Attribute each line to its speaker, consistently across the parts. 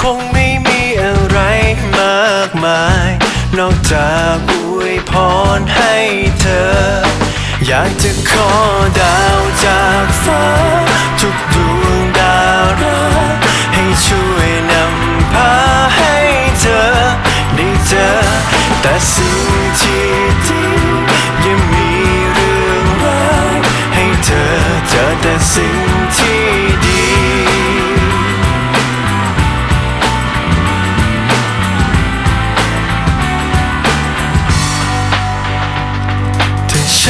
Speaker 1: คงไม่มีอะไรมากมาย นอกจากอวยพรให้เธอ อยากจะขอดาวจากฟ้า ทุกดวงดารักให้ช่วยนำพาให้เธอได้เจอ แต่สิ่งที่ดียังมีเรื่องร้ายให้เธอเจอแต่สิ่งที่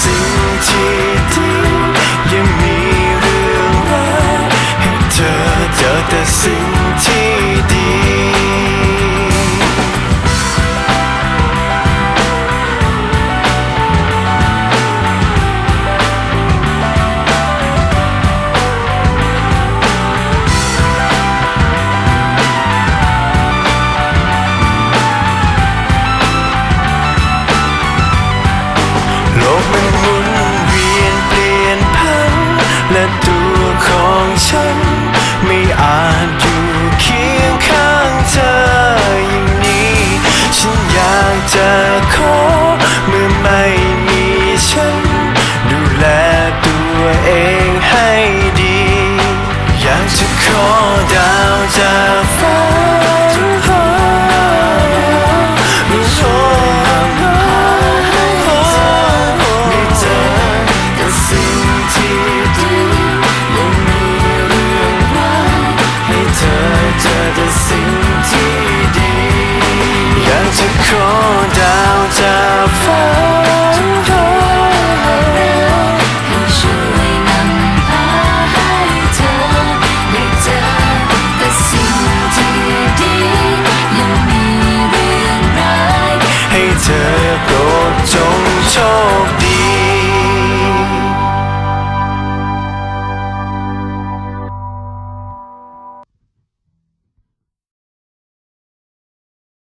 Speaker 1: สิ่งที่ดียังมี ฉันไม่อาจ